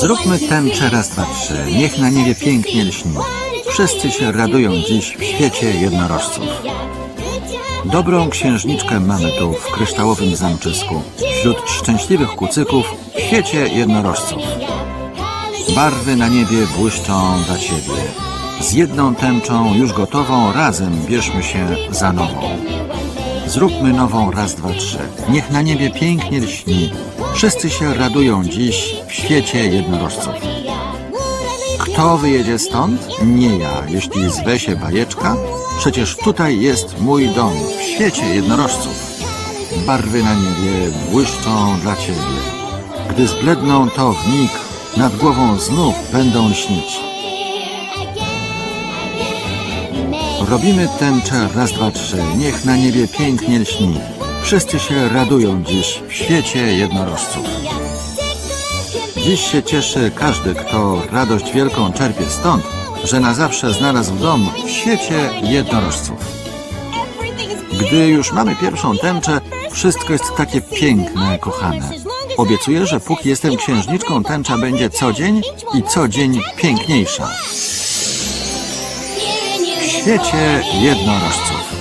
Zróbmy tęczę raz, dwa, trzy. Niech na niebie pięknie lśni. Wszyscy się radują dziś w świecie jednorożców. Dobrą księżniczkę mamy tu w kryształowym zamczysku. Wśród szczęśliwych kucyków w świecie jednorożców. Barwy na niebie błyszczą dla ciebie. Z jedną tęczą już gotową razem bierzmy się za nową. Zróbmy nową raz, dwa, trzy. Niech na niebie pięknie lśni. Wszyscy się radują dziś w świecie jednorożców. Kto wyjedzie stąd? Nie ja, jeśli zwe się bajeczka. Przecież tutaj jest mój dom, w świecie jednorożców. Barwy na niebie błyszczą dla ciebie. Gdy zbledną, to w mig nad głową znów będą lśnić. Robimy tęczę raz, dwa, trzy. Niech na niebie pięknie lśni. Wszyscy się radują dziś w świecie jednorożców. Dziś się cieszy każdy, kto radość wielką czerpie stąd, że na zawsze znalazł dom w świecie jednorożców. Gdy już mamy pierwszą tęczę, wszystko jest takie piękne, kochane. Obiecuję, że póki jestem księżniczką, tęcza będzie co dzień i co dzień piękniejsza. W świecie jednorożców.